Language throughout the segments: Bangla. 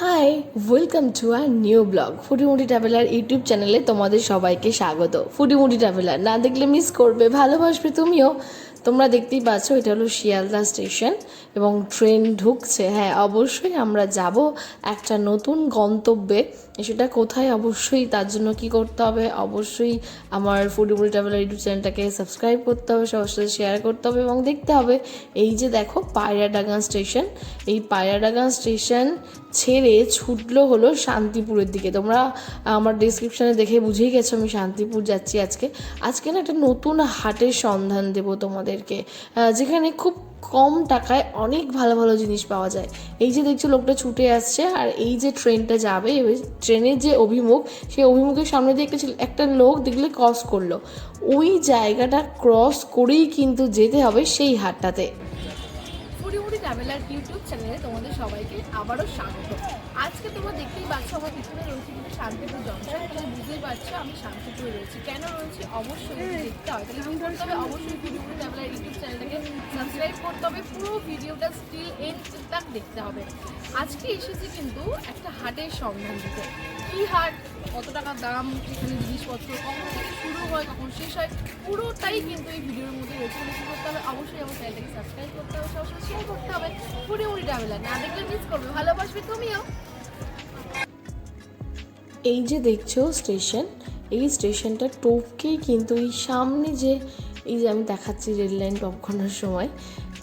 Hi welcome to our new blog ফুটিমুটি traveller YouTube চ্যানেলে তোমাদের সবাইকে স্বাগত। ফুটিমুটি ট্রাভেলার না দেখলে মিস করবে, ভালোবাসবে তুমিও। তোমরা দেখতেই পাচ্ছ, এটা হলো শিয়ালদা স্টেশন এবং ট্রেন ঢুকছে। হ্যাঁ অবশ্যই আমরা যাব একটা নতুন গন্তব্যে। সেটা কোথায়? অবশ্যই তার জন্য কি করতে হবে? অবশ্যই আমার ফুডিবুল ট্রাভেলার ইউটিউব চ্যানেলটাকে সাবস্ক্রাইব করতে হবে, সবার সাথে শেয়ার করতে হবে এবং দেখতে হবে। এই যে দেখো, পায়রাডাঙ্গা স্টেশন। এই পায়রাডাঙ্গা স্টেশন ছেড়ে ছুটলো হলো শান্তিপুরের দিকে। তোমরা আমার ডিসক্রিপশানে দেখে বুঝেই গেছো আমি শান্তিপুর যাচ্ছি আজকে। আজকে না একটা নতুন হাটের সন্ধান দেবো তোমাদেরকে আহ, যেখানে খুব কম টাকায় অনেক ভালো ভালো জিনিস পাওয়া যায়। এই যে দেখছ লোকটা ছুটে আসছে আর এই যে ট্রেনটা যাবে ট্রেনের যে অভিমুখ সেই অভিমুখের সামনে দিয়ে একটা একটা লোক দেখলে ক্রস করল। ওই জায়গাটা ক্রস করেই কিন্তু যেতে হবে সেই হাটটাতে। ট্রাভেলার ইউটিউব চ্যানেলে তোমাদের সবাইকে আবারও স্বাগত। আজকে তোমরা দেখতেই পাচ্ছ আমার পিছনে রয়েছে কিন্তু শান্তিপুর জংশন তাহলে বুঝতেই পারছ আমি শান্তিপুরে রয়েছি। কেন রয়েছি? অবশ্যই দেখতে হয় তাহলে কি করতে হবে অবশ্যই ভিডিও ট্রাভেলার ইউটিউব চ্যানেলটাকে সাবস্ক্রাইব করতে হবে। পুরো ভিডিওটা স্টিল এন্ড তাক দেখতে হবে। আজকে এসেছি কিন্তু একটা হাটের সন্ধান দিতে কী হাট? কত টাকা দাম এখানে জিনিসপত্র, কখন শুরু হয়, কখন শেষ হয়, পুরোটাই কিন্তু এই ভিডিওর মধ্যে রয়েছে। অবশ্যই আমার চ্যানেলটাকে সাবস্ক্রাইব করতে হবে শেয়ার করতে হবে। না দেখলে মিস করবে, ভালোবাসবে তুমিও। এই যে দেখছ স্টেশন এই স্টেশনটা টোপকেই কিন্তু এই সামনে যে, এই যে আমি দেখাচ্ছি রেল লাইন টপ সময়,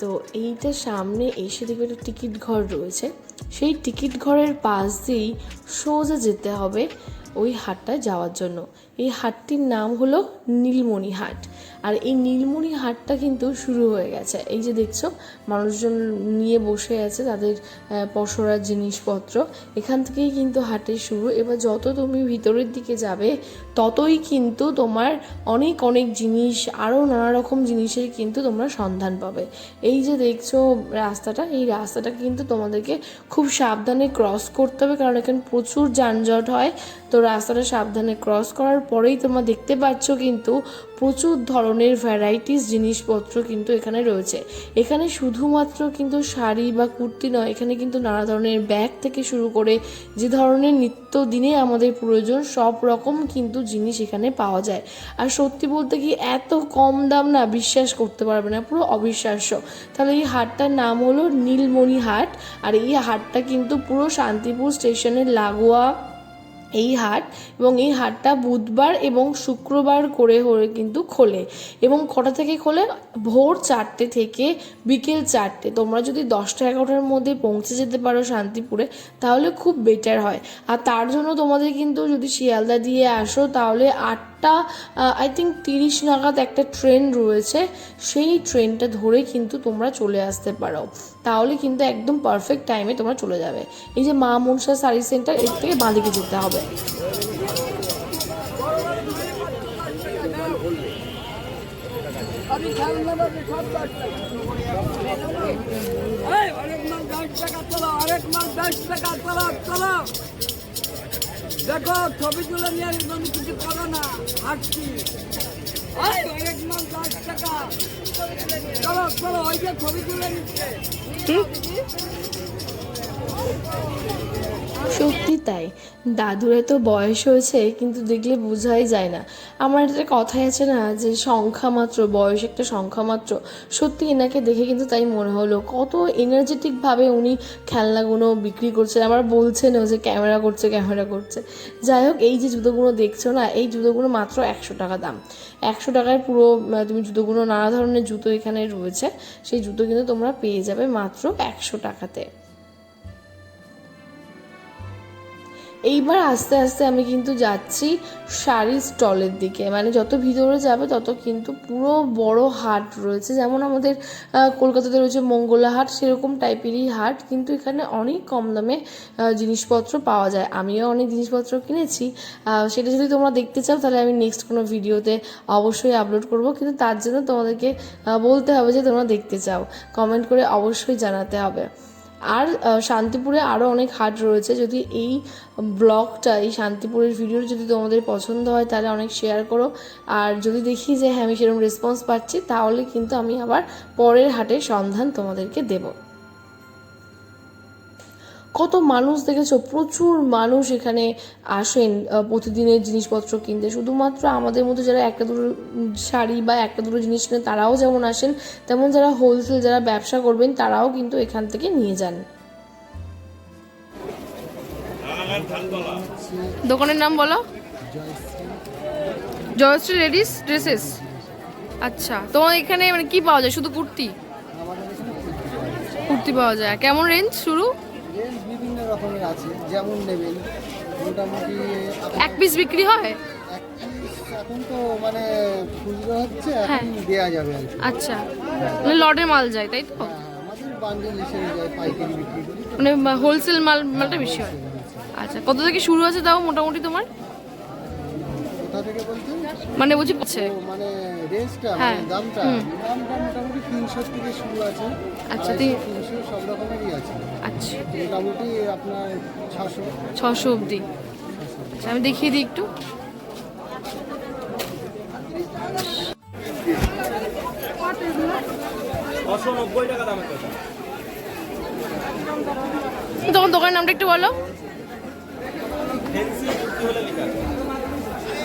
তো এইটা সামনে এসে দেখবে একটা টিকিট ঘর রয়েছে। সেই টিকিট ঘরের পাশ দিয়েই সোজা যেতে হবে ওই হাটটায় যাওয়ার জন্য। এই হাটটির নাম হলো নীলমণি হাট আর এই নীলমণি হাটটা কিন্তু শুরু হয়ে গেছে। এই যে দেখছ, মানুষজন নিয়ে বসে আছে তাদের পসরার জিনিসপত্র। এখান থেকেই কিন্তু হাটের শুরু। এবার যত তুমি ভিতরের দিকে যাবে, ততই কিন্তু তোমার অনেক অনেক জিনিস আরও নানা রকম জিনিসের কিন্তু তোমরা সন্ধান পাবে। এই যে দেখছ রাস্তাটা, এই রাস্তাটা কিন্তু তোমাদেরকে খুব সাবধানে ক্রস করতে হবে, কারণ এখানে প্রচুর যানজট হয়। তো রাস্তাটা সাবধানে ক্রস করার পরেই তোমরা দেখতে পাচ্ছ কিন্তু প্রচুর ধরনের ভ্যারাইটিস জিনিসপত্র কিন্তু এখানে রয়েছে। এখানে শুধুমাত্র কিন্তু শাড়ি বা কুর্তি নয়, এখানে কিন্তু নানা ধরনের ব্যাগ থেকে শুরু করে যে ধরনের নিত্য দিনে আমাদের প্রয়োজন সব রকম কিন্তু জিনিস এখানে পাওয়া যায়। আর সত্যি বলতে কি এত কম দাম না বিশ্বাস করতে পারবে না, পুরো অবিশ্বাস্য। তাহলে এই হাটটার নাম হলো নীলমণি হাট আর এই হাটটা কিন্তু পুরো শান্তিপুর স্টেশনের লাগোয়া এই হাট এবং এই হাটটা বুধবার এবং শুক্রবার করে হয়ে কিন্তু খোলে এবং কটা থেকে খোলে? ভোর চারটে থেকে বিকেল চারটে। তোমরা যদি দশটা এগারোটার মধ্যে পৌঁছে যেতে পারো শান্তিপুরে, তাহলে খুব বেটার হয়। আর তার জন্য তোমাদের কিন্তু যদি শিয়ালদা দিয়ে আসো, তাহলে আটটা আই থিঙ্ক তিরিশ নাগাদ একটা ট্রেন রয়েছে, সেই ট্রেনটা ধরে কিন্তু তোমরা চলে আসতে পারো। তাহলে কিন্তু একদম পারফেক্ট টাইমে তোমরা চলে যাবে। এই যে মা মনসা শাড়ি সেন্টার এর থেকে বাঁদিকে যেতে হবে। আরেক মাল দশ টাকা তোলো, আরেক মাল দশ টাকা তোলো তোলো। দেখো ছবি তুলে নিয়ে তুমি কিছু করো না এই, আরেক দশ টাকা। চলো চলো ওই যে ছবি তুলে নিচ্ছে সত্যি তাই। দাদুর এত বয়স হয়েছে, কিন্তু দেখলে বোঝাই যায় না। আমার একটা কথাই আছে না, যে সংখ্যা মাত্র, বয়স একটা সংখ্যা মাত্র, সত্যি এনাকে দেখে কিন্তু তাই মনে হলো। কত এনার্জেটিকভাবে উনি খেলনাগুলো বিক্রি করছেন। আবার বলছেনও যে ক্যামেরা করছে ক্যামেরা করছে। যাই হোক, এই যে জুতোগুলো দেখছ না, এই জুতোগুলো মাত্র একশো টাকা দাম। একশো টাকায় পুরো তুমি জুতোগুলো নানা ধরনের জুতো এখানে রয়েছে। সেই জুতো কিন্তু তোমরা পেয়ে যাবে মাত্র একশো টাকাতে। এইবার আস্তে আস্তে আমি কিন্তু যাচ্ছি শাড়ি স্টলের দিকে। মানে যত ভিতরে যাবে তত কিন্তু পুরো বড় হাট রয়েছে। যেমন আমাদের কলকাতাতে রয়েছে মঙ্গলা হাট, সেরকম টাইপেরই হাট। কিন্তু এখানে অনেক কম দামে জিনিসপত্র পাওয়া যায়। আমিও অনেক জিনিসপত্র কিনেছি। সেটা যদি তোমরা দেখতে চাও তাহলে আমি নেক্সট কোনো ভিডিওতে অবশ্যই আপলোড করব। কিন্তু তার জন্য তোমাদেরকে বলতে হবে যে তোমরা দেখতে চাও। কমেন্ট করে অবশ্যই জানাতে হবে। আর শান্তিপুরে আরও অনেক হাট রয়েছে। যদি এই ব্লগটা, এই শান্তিপুরের ভিডিও যদি তোমাদের পছন্দ হয়, তাহলে অনেক শেয়ার করো। আর যদি দেখি যে হ্যাঁ আমি সেরকম রেসপন্স পাচ্ছি, তাহলে কিন্তু আমি আবার পরের হাটের সন্ধান তোমাদেরকে দেবো। কত মানুষ দেখেছ? প্রচুর মানুষ এখানে আসেন প্রতিদিনের জিনিসপত্র কিনতে। শুধুমাত্র আমাদের মধ্যে যারা একটা দুটো শাড়ি বা একটা দুটো জিনিস কিনে তারাও যেমন আসেন, তেমন যারা হোলসেল যারা ব্যবসা করবেন, তারাও কিন্তু এখান থেকে নিয়ে যান। দোকানের নাম বলো? Jayashree ladies dresses. আচ্ছা তোমার এখানে মানে কি পাওয়া যায়? শুধু কুর্তি? কুর্তি পাওয়া যায়। কেমন রেঞ্জ শুরু? রকমের আছে যেমন নেবেন মোটামুটি এক পিস বিক্রি হয়? এখন তো মানে খুচরো হচ্ছে হ্যাঁ। এখন দেওয়া যাবে আর কি। আচ্ছা মানে লটে মাল যায় তাই তো? হ্যাঁ, আমাদের বান্ডেল হিসেবে যায় পাইকারি বিক্রি করি। মানে হোলসেল মাল মালটা বেশি হয়। আচ্ছা কত থেকে শুরু আছে তাও মোটামুটি তোমার? কোথা থেকে বলছেন? মানে আছে ও মানে রেঞ্জটা হ্যাঁ, মানে দামটা? হুম। দামটা মোটামুটি তিনশো থেকে শুরু আছে। আচ্ছা, তিনশো সব রকমেরই আছে। আচ্ছা। মোটামুটি আপনার ছশো। ছশো অবধি। আচ্ছা আমি দেখিয়ে দিই একটু। তোমার দোকানের নামটা একটু বলো।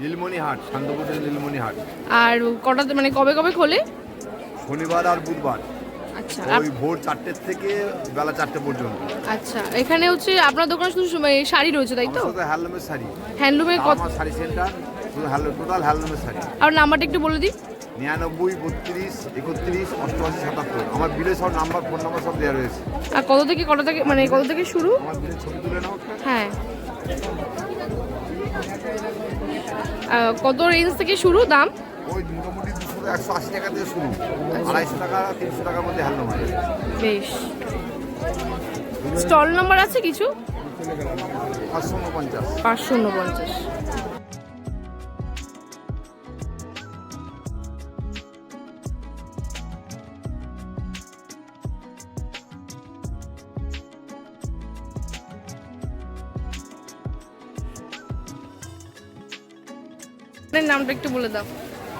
নীলমণি হাট শান্তপুরের নীলমণি হাট আর কটাতে মানে কবে কবে খোলে? শনিবার আর বুধবার। আচ্ছা ওই ভোর চারটের থেকে বেলা চারটে পর্যন্ত। আচ্ছা এখানে হচ্ছে আপনার দোকানে শুধু মানে শাড়ি রয়েছে তাই তো? হ্যান্ডলুমের শাড়ি। হ্যান্ডলুমের কত শাড়ি সেন্টার শুধু টোটাল হ্যান্ডলুমের শাড়ি। আর নাম্বারটা একটু বলে দিই। নিরানব্বই বত্রিশ একত্রিশ অষ্টআশি সাতাত্তর। আমার বিলে সব নাম্বার ফোন নাম্বার সব দেওয়া রয়েছে। আর কত থেকে কত থেকে মানে কত থেকে শুরু? আমার বিলে ছবি তুলে নাও হ্যাঁ। কত রেঞ্জ থেকে শুরু দাম? ওই মোটামুটি দুশো একশো আশি টাকা থেকে শুরু। আড়াইশো টাকা তিনশো টাকার মধ্যে হ্যান্ডলুম আছে বেশ। স্টল নাম্বার আছে কিছু? পাঁচশো উনপঞ্চাশ। পাঁচশো উনপঞ্চাশ। আপনার নামটা একটু বলে দাও।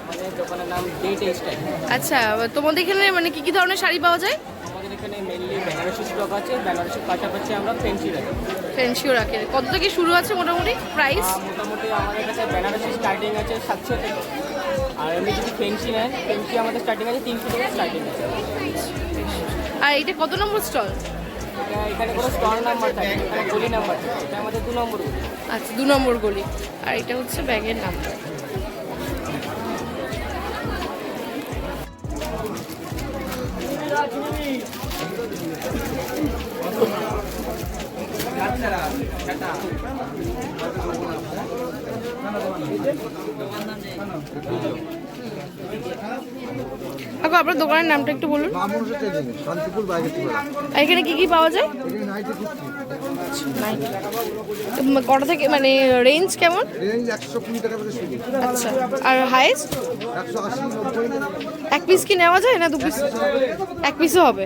আমাদের দোকানের নাম ডেট স্টাইল আচ্ছা তোমাদের এখানে মানে কি কি ধরনের শাড়ি পাওয়া যায়? আমাদের এখানে বেনারসি স্টক আছে বেনারসির পাশাপাশি আমরা ফেন্সি রাখি। ফ্যান্সিও রাখে। কত থেকে শুরু আছে মোটামুটি প্রাইস মোটামুটি আমাদের কাছে বেনারসি স্টার্টিং আছে সাতশো থেকে। আর এমনি যদি ফেন্সি নেন ফেন্সি আমাদের স্টার্টিং আছে তিনশো থেকে স্টার্টিং আছে। আর এটা কত নম্বর স্টল এখানে কোনো স্টল নাম্বার থাকে এখানে গলি নাম্বার থাকে। এটা আমাদের দু নম্বর গলি। আচ্ছা দু নম্বর গলি। আর এটা হচ্ছে ব্যাগের নাম্বার কাকু আপনার দোকানের নামটা একটু বলুন। শান্তিপুর এখানে কি কি পাওয়া যায়? কটা থেকে মানে রেঞ্জ কেমন? রেঞ্জ একশো কুড়ি টাকা আচ্ছা আর নব্বই এক পিস কি নেওয়া যায় না দু পিস এক পিসও হবে।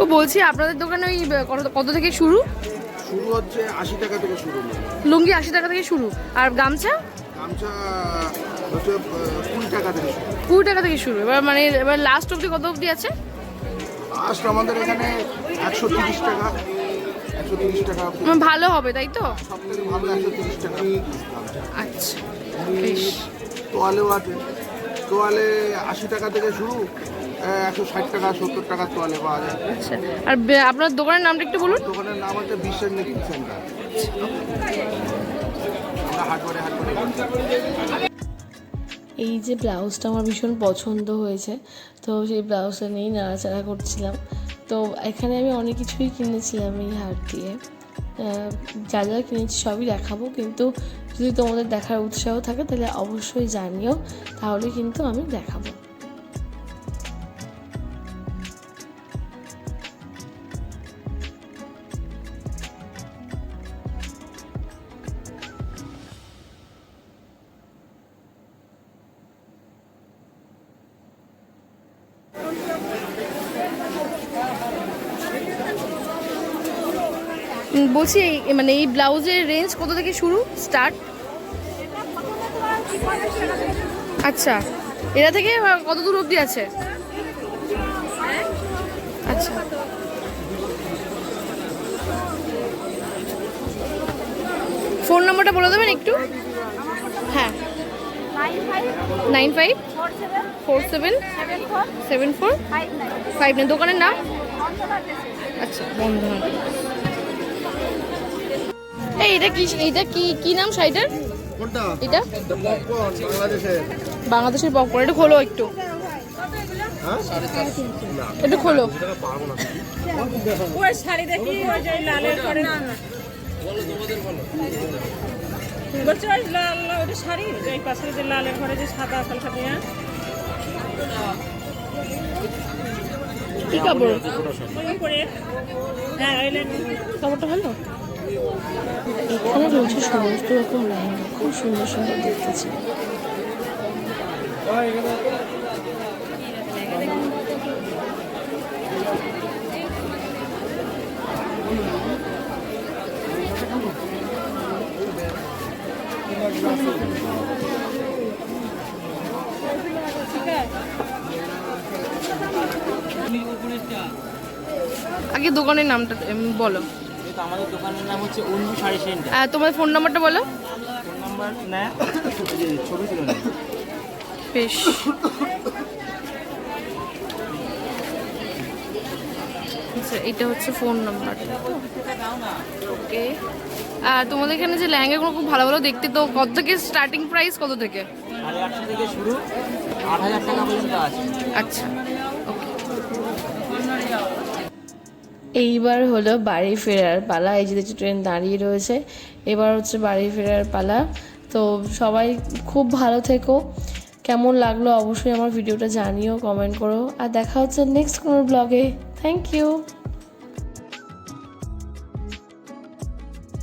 ও বলছি আপনাদের দোকানে ওই কত কত থেকে শুরু? শুরু হচ্ছে আশি টাকা থেকে শুরু। লুঙ্গি আশি টাকা থেকে শুরু। আর গামছা? গামছা হচ্ছে কুড়ি টাকা থেকে শুরু। কুড়ি টাকা থেকে শুরু। এবার মানে এবার লাস্ট অবধি কত অবধি আছে? লাস্ট আমাদের এখানে একশো তিরিশ টাকা মানে ভালো হবে তাই তো? আচ্ছা তোয়ালেও আছে। তোয়ালে আশি টাকা থেকে শুরু। একশো ষাট টাকা সত্তর তোয়ালে পাওয়া যায়। আচ্ছা আর বে- আপনার দোকানের নামটা একটু বলুন। দোকানের নাম হচ্ছে বিশ্বের নেকিং সেন্টার। আমরা হাট করে হাট করে এই যে ব্লাউজটা আমার ভীষণ পছন্দ হয়েছে তো সেই ব্লাউজটা নিয়েই নাড়াচাড়া করছিলাম। তো এখানে আমি অনেক কিছুই কিনেছিলাম এই হাট দিয়ে। আহ, যা যা কিনেছি সবই দেখাবো কিন্তু যদি তোমাদের দেখার উৎসাহ থাকে তাহলে অবশ্যই জানিও তাহলে কিন্তু আমি দেখাবো। বলছি এই- মানে এই ব্লাউজের রেঞ্জ কত থেকে শুরু? স্টার্ট আচ্ছা। এটা থেকে কত দূর অবধি আছে? আচ্ছা। ফোন নম্বরটা বলে দেবেন একটু? হ্যাঁ। Nine five? Four seven? Seven? Four? Five nine. দোকানের নাম? আচ্ছা বন্ধনা এই এটা কি এটা কি কি নাম শাড়িটার? কোনটা? এটা? বাংলাদেশের। বাংলাদেশের পপকর্ন এটা খোলো একটু। একটু খোলো। ওই শাড়ি দেখি ওই যে লালের পরে। বলছি ওই লাল ওটা শাড়ি? এই পাশে যে লালের ঘরে যে সাদা কালকা দিয়ে কি কাপড়? হ্যাঁ কাপড়টা ভালো? এখানে রয়েছে সমস্ত রকম লেহেঙ্গা খুব সুন্দর সুন্দর দেখতেছি আগে দোকানের নামটা বলো। তো আমাদের দোকানের নাম হচ্ছে শাড়ি সেন্টার। তোমার ফোন নাম্বারটা বলো। ফোন নাম্বার যে ছবি তুলে বেশ। আচ্ছা এটা হচ্ছে ফোন নাম্বার ওকে আর তোমাদের এখানে যে লেহেঙ্গাগুলো খুব ভালো ভালো দেখতে তো কত থেকে স্টার্টিং প্রাইস কত থেকে? থেকে শুরু টাকা পর্যন্ত আছে। আচ্ছা ওকে এইবার হলো বাড়ি ফেরার পালা, এই যে ট্রেন দাঁড়িয়ে রয়েছে। এবার হচ্ছে বাড়ি ফেরার পালা। তো সবাই খুব ভালো থেকো। কেমন লাগল অবশ্যই আমার ভিডিওটা জানিও কমেন্ট করো। আর দেখা হচ্ছে নেক্সট কোনো ব্লগে থ্যাংক ইউ